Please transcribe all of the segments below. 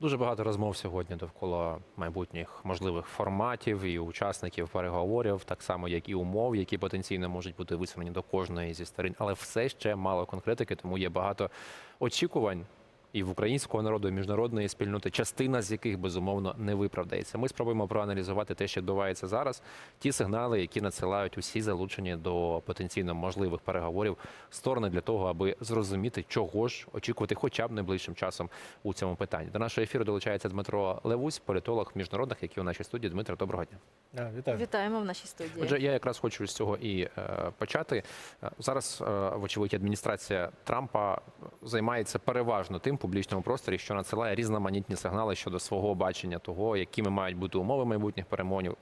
Дуже багато розмов сьогодні довкола майбутніх можливих форматів і учасників переговорів, так само як і умов, які потенційно можуть бути висунені до кожної зі сторін, але все ще мало конкретики, тому є багато очікувань і в українського народу, і міжнародної спільноти, частина з яких безумовно не виправдається. Ми спробуємо проаналізувати те, що відбувається зараз, ті сигнали, які надсилають усі залучені до потенційно можливих переговорів сторони для того, аби зрозуміти, чого ж очікувати, хоча б найближчим часом у цьому питанні. До нашого ефіру долучається Дмитро Левусь, політолог міжнародних, який у нашій студії. Дмитро, доброго дня. А, вітаю. Вітаємо в нашій студії. Отже, я якраз хочу з цього і е, почати. Е, Зараз, е, вочевидь, адміністрація Трампа займається переважно тим публічному просторі, що надсилає різноманітні сигнали щодо свого бачення того, якими мають бути умови майбутніх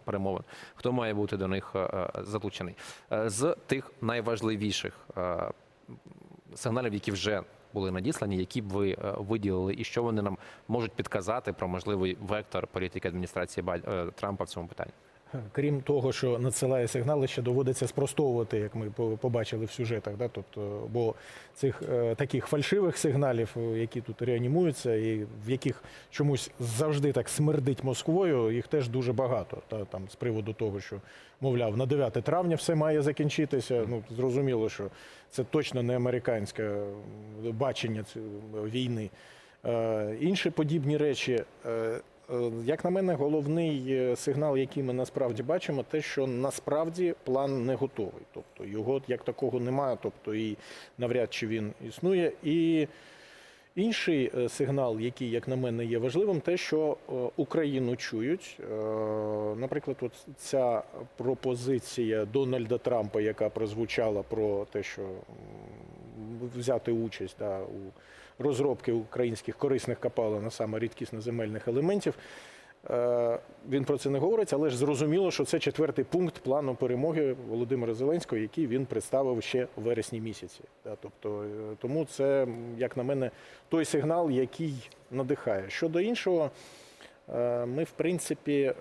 перемовин, хто має бути до них е, е, залучений. Е, З тих найважливіших сигналів, які вже були надіслані, які б ви виділили, і що вони нам можуть підказати про можливий вектор політики адміністрації Трампа в цьому питанні. Крім того, що надсилає сигнали, ще доводиться спростовувати, як ми побачили в сюжетах. Да? Тобто, бо цих е, таких фальшивих сигналів, е, які тут реанімуються, і в яких чомусь завжди так смердить Москвою, їх теж дуже багато. Та там з приводу того, що мовляв, на 9 травня все має закінчитися. Ну зрозуміло, що це точно не американське бачення війни. Е, Інші подібні речі. Е, Як на мене, головний е, сигнал, який ми насправді бачимо, те, що насправді план не готовий. Тобто його як такого немає, тобто і навряд чи він існує. І інший е, сигнал, який, як на мене, є важливим, те, що Україну чують. Наприклад, от ця пропозиція Дональда Трампа, яка прозвучала про те, що взяти участь да, у розробки українських корисних копалин, а саме рідкісно земельних елементів. Е, Він про це не говорить, але ж зрозуміло, що це четвертий пункт плану перемоги Володимира Зеленського, який він представив ще у вересні місяці. Тобто, е, тому це, як на мене, той сигнал, який надихає. Щодо іншого, ми, в принципі, е,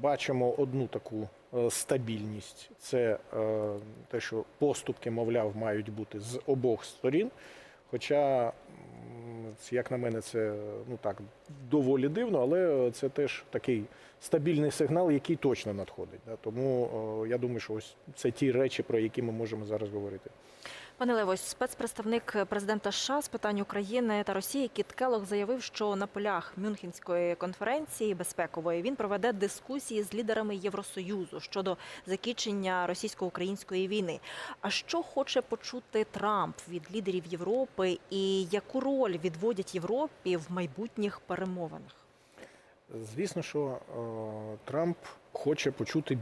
бачимо одну таку е, стабільність. Це е, те, що поступки, мовляв, мають бути з обох сторін. Хоча, як на мене, це ну так доволі дивно, але це теж такий стабільний сигнал, який точно надходить. Тому е, я думаю, що ось це ті речі, про які ми можемо зараз говорити. Пане Левось, спецпредставник президента США з питань України та Росії Кіт Келлог заявив, що на полях Мюнхенської конференції безпекової він проведе дискусії з лідерами Євросоюзу щодо закінчення російсько-української війни. А що хоче почути Трамп від лідерів Європи, і яку роль відводять Європі в майбутніх перемовинах? Звісно, що е, Трамп хоче почути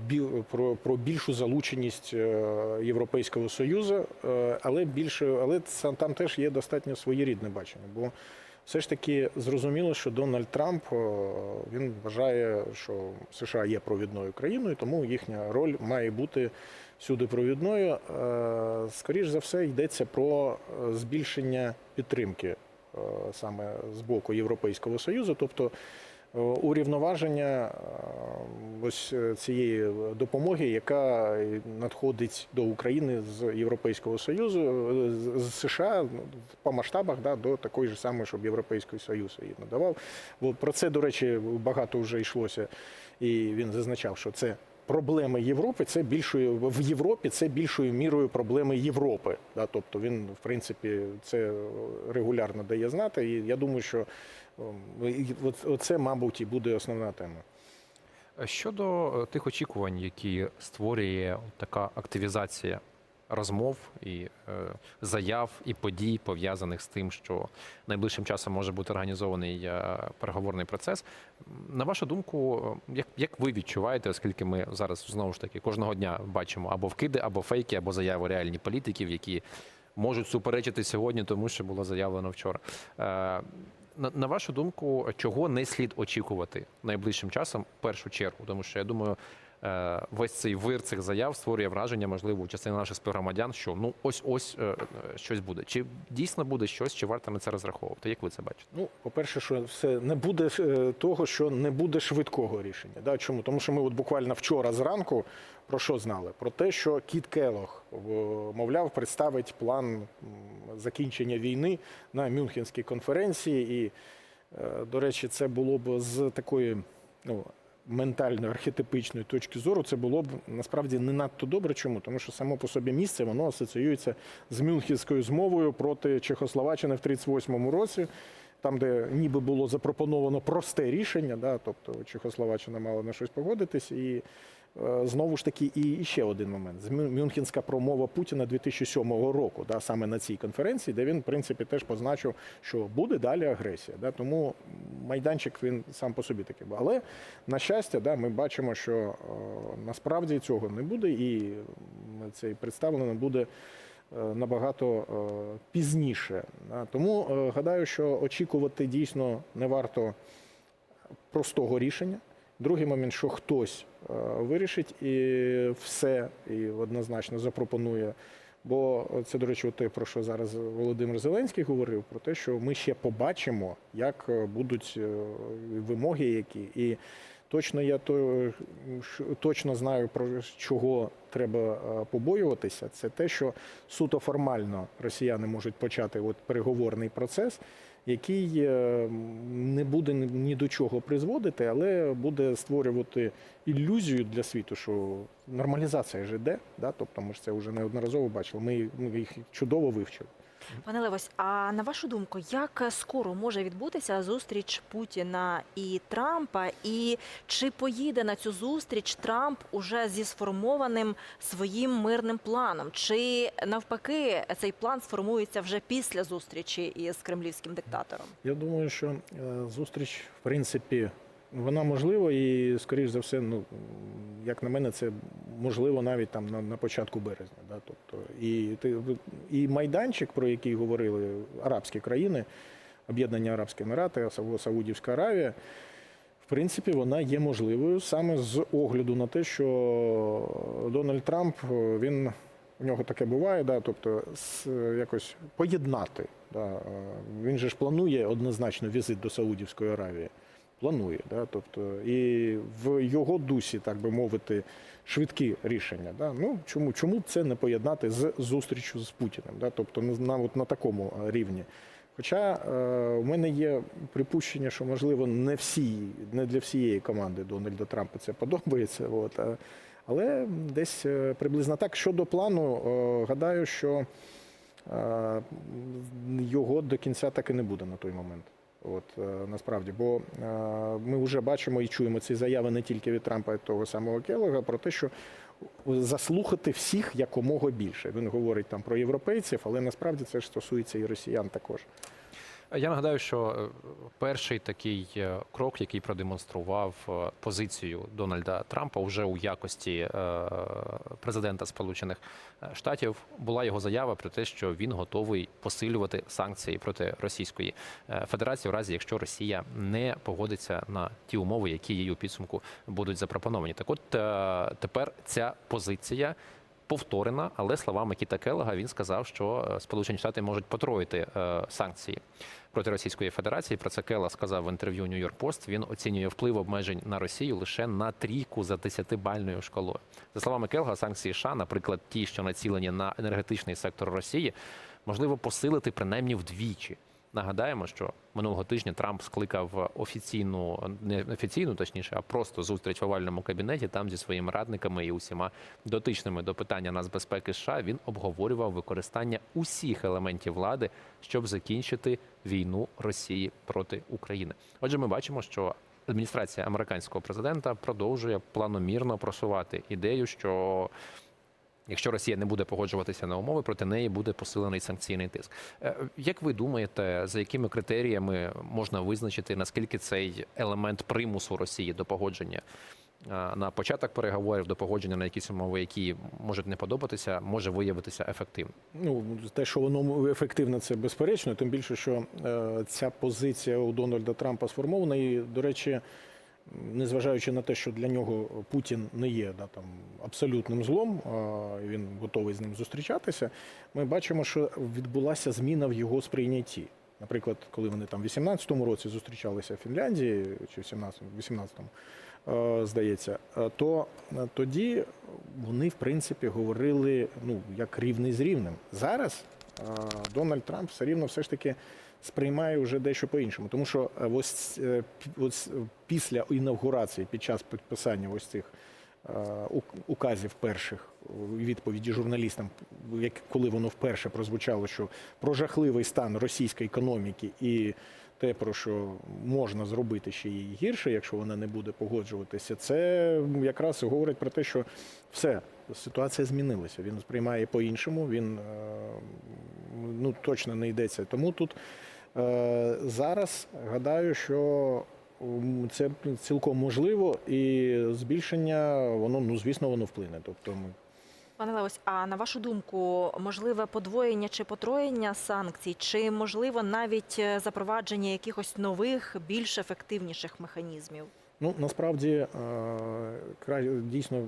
про, про більшу залученість е, Європейського Союзу, е, але більше, але там теж є достатньо своєрідне бачення. Бо все ж таки зрозуміло, що Дональд Трамп е, він вважає, що США є провідною країною, тому їхня роль має бути всюди провідною. Е, Скоріш за все, йдеться про збільшення підтримки саме з боку Європейського Союзу, тобто урівноваження е, ось е, цієї допомоги, яка надходить до України з Європейського Союзу, е, з- з США ну, по масштабах да, до такої ж самої, щоб Європейський Союз її надавав. Бо про це, до речі, багато вже йшлося, і він зазначав, що це. Проблеми Європи це більшою в Європі. Це більшою мірою проблеми Європи. Да, тобто він, в принципі, це регулярно дає знати. І я думаю, що ем, оце, мабуть, і буде основна тема. Щодо е, тих очікувань, які створює така активізація розмов і е, заяв і подій, пов'язаних з тим, що найближчим часом може бути організований е, переговорний процес. На вашу думку, е, як, як ви відчуваєте, оскільки ми зараз знову ж таки кожного дня бачимо або вкиди, або фейки, або заяви реальні політиків, які можуть суперечити сьогодні, тому що було заявлено вчора. На, вашу думку, чого не слід очікувати найближчим часом в першу чергу? Тому що я думаю, весь цей вир цих заяв створює враження, можливо, у частини наших співгромадян, що ну ось ось е, е, щось буде. Чи дійсно буде щось, чи варто на це розраховувати? Як ви це бачите? Ну, по-перше, що все не буде е, того, що не буде швидкого рішення. Да? Чому? Тому що ми от буквально вчора зранку про що знали? Про те, що Кіт Келох, мовляв, представить план закінчення війни на Мюнхенській конференції і Е, До речі, це було б з такої ну, ментальної, архетипичної точки зору, це було б насправді не надто добре. Чому? Тому що само по собі місце воно асоціюється з Мюнхенською змовою проти Чехословаччини в 1938 році. Там, де ніби було запропоновано просте рішення, да, тобто Чехословаччина мала на щось погодитись, і знову ж таки, і, ще один момент: Мюнхенська промова Путіна 2007 року, да, саме на цій конференції, де він, в принципі, теж позначив, що буде далі агресія. Да, тому майданчик він сам по собі такий. Але на щастя, да, ми бачимо, що е, насправді цього не буде, і м, це представлено буде е, набагато е, пізніше. Тому е, гадаю, що очікувати дійсно не варто простого рішення. Другий момент, що хтось е, вирішить і все і однозначно запропонує. Бо це, до речі, те, про що зараз Володимир Зеленський говорив, про те, що ми ще побачимо, як е, будуть е, вимоги, які. І точно я то, точно знаю, про чого треба побоюватися. Це те, що суто формально росіяни можуть почати от переговорний процес, який е, не буде ні- до чого призводити, але буде створювати ілюзію для світу, що нормалізація ж йде. Да? Тобто ми ж це вже неодноразово бачили. Ми їх чудово вивчили. Пане Левось, а на вашу думку, як скоро може відбутися зустріч Путіна і Трампа? І чи поїде на цю зустріч Трамп уже зі сформованим своїм мирним планом? Чи навпаки цей план сформується вже після зустрічі із кремлівським диктатором? Я думаю, що е, зустріч, в принципі, вона можлива і, скоріш за все, ну як на мене, це можливо навіть там на, на початку березня. Да? Тобто, і, і майданчик, про який говорили арабські країни, Об'єднані Арабські Емірати, Сау- Саудівська Аравія. В принципі, вона є можливою саме з огляду на те, що Дональд Трамп він у нього таке буває, да, тобто якось поєднати. Да, він же ж планує однозначно візит до Саудівської Аравії. Планує, да, тобто, і в його дусі, так би мовити, швидкі рішення. Да? Ну, чому, чому це не поєднати з зустрічю з Путіним? Да? Тобто на, на, такому е, рівні. Хоча е, у мене є припущення, що можливо не всі, не для всієї команди Дональда Трампа це подобається. От, але десь е, приблизно так. Щодо плану, е, гадаю, що е, його до кінця так і не буде на той момент. От е, насправді, бо е, ми вже бачимо і чуємо ці заяви не тільки від Трампа, й того самого Келлога, про те, що заслухати всіх якомога більше. Він говорить там про європейців, але насправді це ж стосується і росіян також. Я нагадаю, що е, перший такий е, крок, який продемонстрував е, позицію Дональда Трампа уже у якості президента Сполучених Штатів, була його заява про те, що він готовий посилювати санкції проти Російської Федерації, в разі якщо Росія не погодиться на ті умови, які їй у підсумку будуть запропоновані. Так, от тепер ця позиція. Повторена, але словами Кіта Келлога він сказав, що Сполучені Штати можуть потроїти санкції проти Російської Федерації. Про це Кела сказав в інтерв'ю Нью-Йорк Пост. Він оцінює вплив обмежень на Росію лише на трійку за десятибальною шкалою. За словами Келга, санкції США, наприклад, ті, що націлені на енергетичний сектор Росії, можливо посилити принаймні вдвічі. Нагадаємо, що минулого тижня Трамп скликав офіційну, не офіційну, точніше, а просто зустріч в овальному кабінеті. Там зі своїми радниками і усіма дотичними до питання нацбезпеки США він обговорював використання усіх елементів влади, щоб закінчити війну Росії проти України. Отже, ми бачимо, що адміністрація американського президента продовжує планомірно просувати ідею, що Якщо Росія не буде погоджуватися на умови, проти неї буде посилений санкційний тиск. Е, Як ви думаєте, за якими критеріями можна визначити наскільки цей елемент примусу Росії до погодження е, на початок переговорів, до погодження на якісь умови, які можуть не подобатися, може виявитися ефективним? Ну, те, що воно ефективно, це безперечно. Тим більше, що е, ця позиція у Дональда Трампа сформована. І, до речі, незважаючи на те, що для нього Путін не є да, там, абсолютним злом, він готовий з ним зустрічатися, ми бачимо, що відбулася зміна в його сприйнятті. Наприклад, коли вони там в 18-му році зустрічалися в Фінляндії, чи в 17-му, 18-му, е, здається, е, то е, тоді вони, в принципі, говорили ну, як рівний з рівним. Зараз Дональд Трамп все рівно все ж таки сприймає вже дещо по-іншому. Тому що е, ось, е, ось після інавгурації, під час підписання ось цих е, указів перших відповіді журналістам, як коли воно вперше прозвучало, що про жахливий стан російської економіки і те, про що можна зробити ще її гірше, якщо вона не буде погоджуватися, це якраз говорить про те, що все, ситуація змінилася. Він сприймає по-іншому, він е, ну, точно не йдеться. Тому тут е, зараз гадаю, що це цілком можливо, і збільшення, воно, ну, звісно, воно вплине. Тобто ми Пане Леось, а на вашу думку, можливе подвоєння чи потроєння санкцій, чи можливо навіть е, запровадження якихось нових, більш ефективніших механізмів? Ну насправді е, дійсно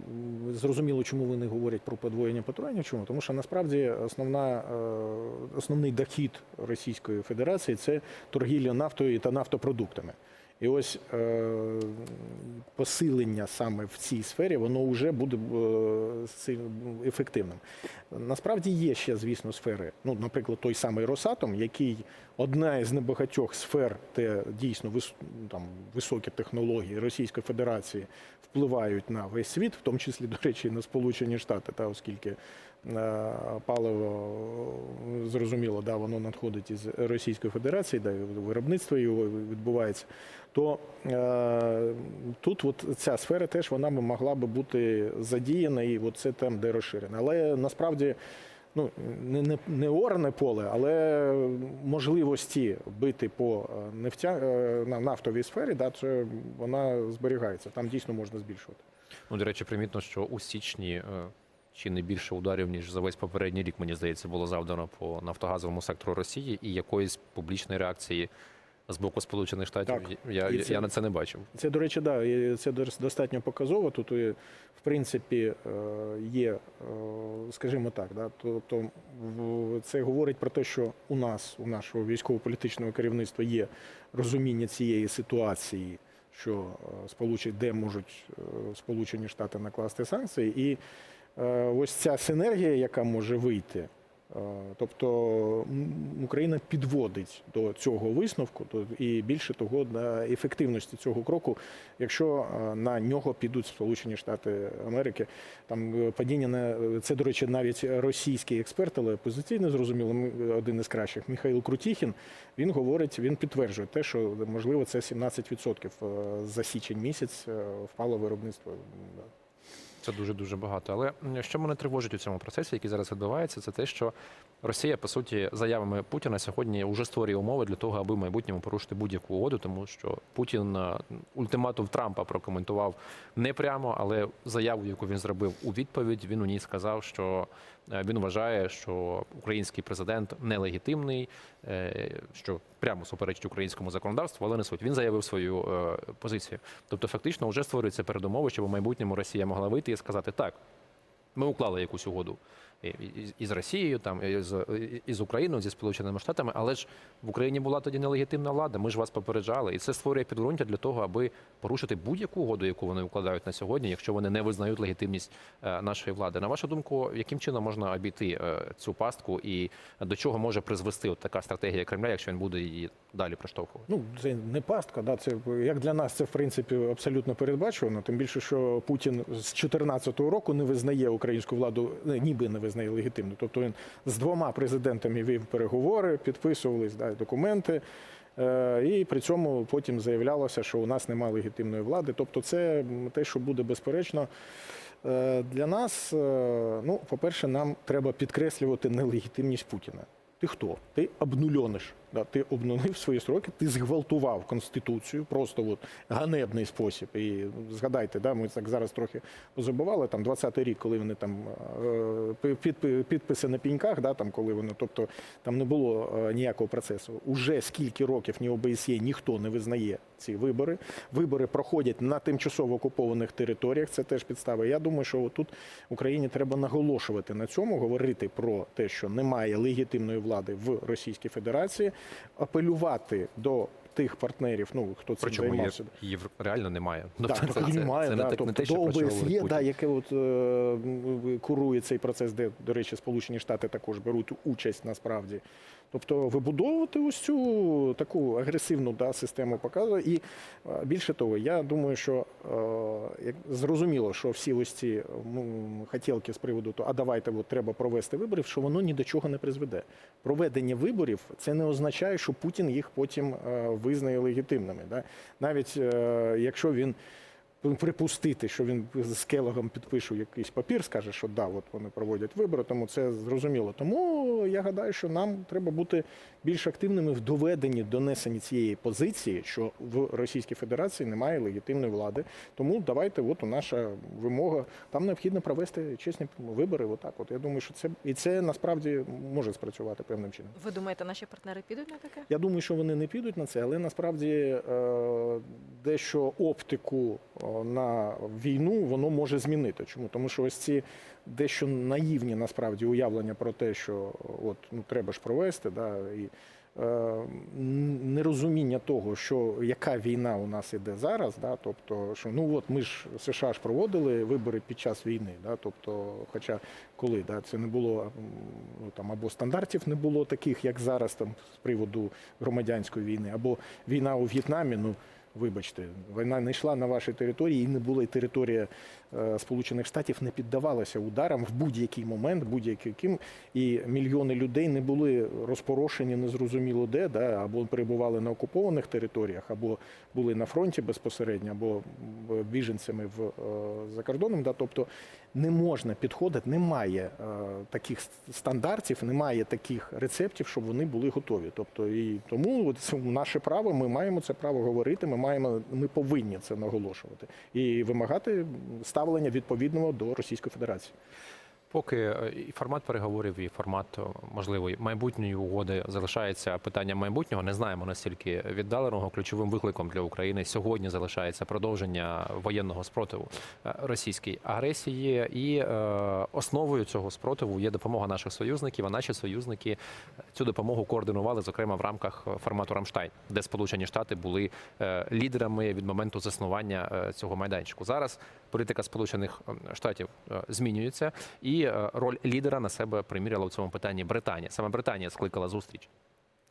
зрозуміло, чому вони говорять про подвоєння потроєння. Чому? Тому що насправді основна, е, основний дохід Російської Федерації це торгівля нафтою та нафтопродуктами. І ось е, посилення саме в цій сфері, воно вже буде е, ефективним. Насправді є ще, звісно, сфери. Ну, наприклад, той самий Росатом, який одна із небагатьох сфер, де дійсно там, високі технології Російської Федерації впливають на весь світ, в тому числі, до речі, на Сполучені Штати, та оскільки паливо е, зрозуміло, да, воно надходить із Російської Федерації, да, виробництво його відбувається. То е, тут от ця сфера теж вона могла би бути задіяна, і от це там, де розширена. Але насправді ну, не, не, не оране поле, але можливості бити по е, нефтя, е, на нафтовій сфері, да, це вона зберігається. Там дійсно можна збільшувати. Ну, до речі, примітно, що у січні чи не більше ударів, ніж за весь попередній рік, мені здається, було завдано по нафтогазовому сектору Росії, і якоїсь публічної реакції з боку Сполучених Штатів Так. я, це- я на це не бачив. Це, до речі, да, це дос- достатньо показово. Тут, в принципі, е, є, е, скажімо так, да, тобто це говорить про те, що у нас, у нашого військово-політичного керівництва є розуміння цієї ситуації, що е, сполучені, де можуть е, Сполучені Штати накласти санкції, і е, ось ця синергія, яка може вийти. Е, Тобто Україна підводить до цього висновку, і більше того, до ефективності цього кроку, якщо е, на нього підуть Сполучені Штати Америки. Там е, падіння на це, до речі, навіть російський експерт, але позиційно зрозуміло, один із кращих Михайло Крутіхін. Він говорить, він підтверджує те, що можливо це 17% е, за січень місяць е, впало виробництво. Це дуже дуже багато. Але що мене тривожить у цьому процесі, який зараз відбувається, це те, що Росія, по суті, заявами Путіна сьогодні вже створює умови для того, аби в майбутньому порушити будь-яку угоду, тому що Путін е, ультиматум Трампа прокоментував не прямо, але заяву, яку він зробив у відповідь, він у ній сказав, що він вважає, що український президент нелегітимний, е, що прямо суперечить українському законодавству, але не суть. Він заявив свою е, позицію. Тобто, фактично, вже створюються передумови, щоб у майбутньому Росія могла вийти і сказати так. Ми уклали якусь угоду і- і- і з Росією, там і з, і Україною, зі Сполученими Штатами, але ж в Україні була тоді нелегітимна влада. Ми ж вас попереджали, і це створює підґрунтя для того, аби порушити будь-яку угоду, яку вони укладають на сьогодні, якщо вони не визнають легітимність е, нашої влади. На вашу думку, яким чином можна обійти е, цю пастку, і до чого може призвести от така стратегія Кремля, якщо він буде її далі проштовхувати? Ну, це не пастка, да, це як для нас це в принципі абсолютно передбачувано. Тим більше, що Путін з 2014 року не визнає українську владу, е, ніби не визнає легітимною. Тобто він з двома президентами вів переговори, підписувались да, документи. е, І при цьому потім заявлялося, що у нас немає легітимної влади. Тобто, це те, що буде безперечно. Е, Для нас, е, ну, по-перше, нам треба підкреслювати нелегітимність Путіна. Ти хто? Ти обнульониш. Да? Ти обнулив свої сроки, ти зґвалтував Конституцію, просто от ганебний спосіб. І згадайте, да, ми так зараз трохи позабували, там 20-й рік, коли вони там е, під, під, підписи на піньках, да, там, коли вони, тобто там не було е, ніякого процесу. Уже скільки років ні ОБСЄ ніхто не визнає ці вибори. Вибори проходять на тимчасово окупованих територіях. Це теж підстава. Я думаю, що тут Україні треба наголошувати на цьому, говорити про те, що немає легітимної влади в Російській Федерації, апелювати до тих партнерів, ну хто цим Причому є, займався. євро... реально немає. Так, Тобто так, немає, це да, не, так, тобто не те, що до ОБСЄ, да, яке от, е, курує цей процес, де, до речі, Сполучені Штати також беруть участь насправді. Тобто вибудовувати ось цю таку агресивну да, систему показує. І е, більше того, я думаю, що е, зрозуміло, що всі ось ці хотілки з приводу того, а давайте от, треба провести вибори, що воно ні до чого не призведе. Проведення виборів це не означає, що Путін їх потім е, визнає легітимними. Да? Навіть е, якщо він припустити, що він з Келогом підпише якийсь папір, скаже, що да, от вони проводять вибори, тому це зрозуміло. Тому я гадаю, що нам треба бути більш активними в доведенні донесенні цієї позиції, що в Російській Федерації немає легітимної влади. Тому давайте, от наша вимога. Там необхідно провести чесні вибори. Отак, от я думаю, що це і це насправді може спрацювати певним чином. Ви думаєте, наші партнери підуть на таке? Я думаю, що вони не підуть на це, але насправді е, дещо оптику е, на війну воно може змінити. Чому? Тому що ось ці дещо наївні насправді уявлення про те, що от ну треба ж провести, да, і е, нерозуміння того, що яка війна у нас іде зараз, да, тобто, що ну от ми ж США ж проводили вибори під час війни, да, тобто, хоча коли да, це не було ну, там або стандартів не було таких, як зараз, там з приводу громадянської війни, або війна у В'єтнамі. Ну вибачте, війна не йшла на вашій території, і не була територія Сполучених Штатів не піддавалася ударам в будь-який момент, будь-яким, і мільйони людей не були розпорошені незрозуміло де, да, або перебували на окупованих територіях, або були на фронті безпосередньо, або біженцями в е, за кордоном. Да, тобто не можна підходити, немає е, таких стандартів, немає таких рецептів, щоб вони були готові. Тобто і тому це наше право. Ми маємо це право говорити. Ми маємо, ми повинні це наголошувати і вимагати ставлення відповідного до Російської Федерації. Поки е, і формат переговорів, і формат е, можливої майбутньої угоди залишається питанням майбутнього. Не знаємо настільки віддаленого. Ключовим викликом для України сьогодні залишається продовження воєнного спротиву е, російській агресії, і е, основою цього спротиву є допомога наших союзників. А наші союзники цю допомогу координували, зокрема в рамках формату Рамштайн, де Сполучені Штати були лідерами від моменту заснування цього майданчику. Зараз політика Сполучених Штатів змінюється, і е, роль лідера на себе приміряла в цьому питанні Британія. Саме Британія скликала зустріч.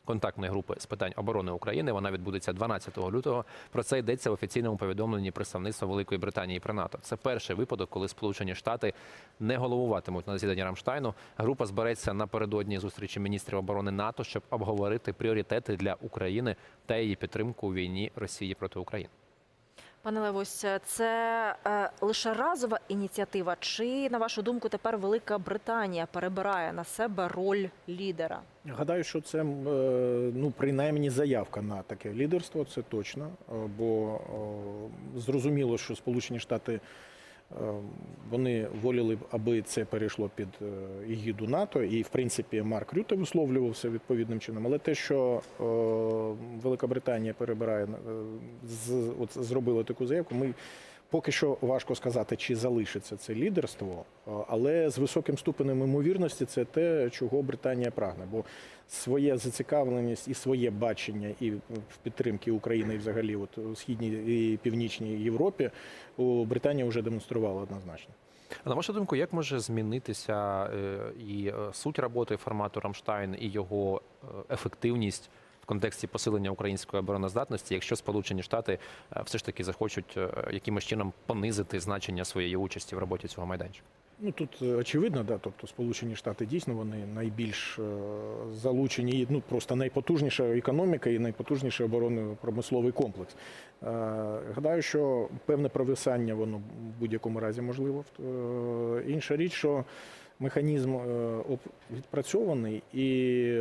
Контактної групи з питань оборони України вона відбудеться 12 лютого. Про це йдеться в офіційному повідомленні представництва Великої Британії при НАТО. Це перший випадок, коли Сполучені Штати не головуватимуть на засіданні Рамштайну. Група збереться напередодні зустрічі міністрів оборони НАТО, щоб обговорити пріоритети для України та її підтримку у війні Росії проти України. Пане Левусь, це е, лише разова ініціатива, чи на вашу думку тепер Велика Британія перебирає на себе роль лідера? Гадаю, що це е, ну принаймні заявка на таке лідерство. Це точно, е, бо е, зрозуміло, що Сполучені Штати. Е, Вони воліли аби це перейшло під е, егіду НАТО, і в принципі Марк Рюте висловлювався відповідним чином. Але те, що е, Велика Британія перебирає е, з от зробила таку заявку, ми поки що важко сказати, чи залишиться це лідерство, але з високим ступенем ймовірності це те, чого Британія прагне. Бо своє зацікавленість і своє бачення і в підтримки України і взагалі от у східній і північній Європі у Британія вже демонструвала однозначно. А на вашу думку, як може змінитися е, і е, суть роботи формату Рамштайн і його е, ефективність в контексті посилення української обороноздатності, якщо Сполучені Штати все ж таки захочуть якимось чином понизити значення своєї участі в роботі цього майданчика? Ну тут е, очевидно, да, тобто Сполучені Штати дійсно вони найбільш е, залучені, ну просто найпотужніша економіка і найпотужніший оборонно-промисловий комплекс. Е, Гадаю, що певне провисання воно в будь-якому разі можливо. Інша річ, що механізм відпрацьований і,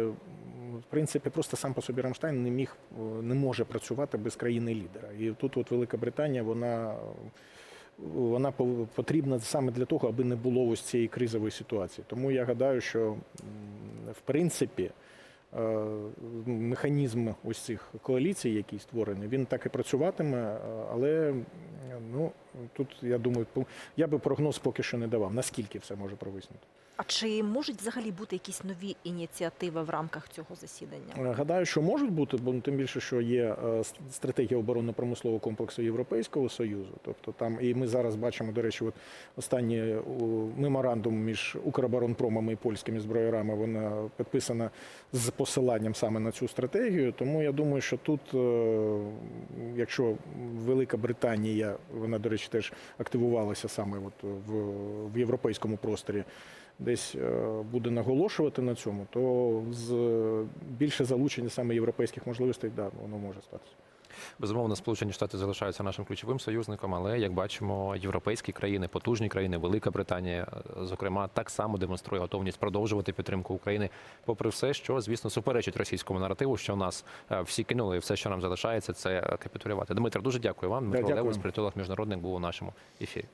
в принципі, просто сам по собі Рамштайн не міг, не може працювати без країни лідера. І тут от Велика Британія, вона вона потрібна саме для того, аби не було ось цієї кризової ситуації. Тому я гадаю, що в принципі е, механізм ось цих коаліцій, який створений, він так і працюватиме, е, але Ну тут я думаю, я би прогноз поки що не давав. Наскільки все може провиснути? А чи можуть взагалі бути якісь нові ініціативи в рамках цього засідання? Е, Гадаю, що можуть бути, бо ну, тим більше, що є е, стратегія оборонно-промислового комплексу Європейського союзу. Тобто там і ми зараз бачимо, до речі, от останній меморандум між Укроборонпромом і польськими зброярами вона підписана з посиланням саме на цю стратегію. Тому я думаю, що тут, е, якщо Велика Британія, вона, до речі, теж активувалася саме от в, в європейському просторі десь е, буде наголошувати на цьому, то з більше залучення саме європейських можливостей, да, воно може статися. Безумовно, Сполучені Штати залишаються нашим ключовим союзником, але як бачимо, європейські країни, потужні країни, Велика Британія, е, зокрема, так само демонструє готовність продовжувати підтримку України, попри все, що звісно суперечить російському наративу, що нас е, всі кинули, і все, що нам залишається, це капітулювати. Дмитро, дуже дякую вам. Дмитро дякую. Левус, політолог міжнародник, був у нашому ефірі.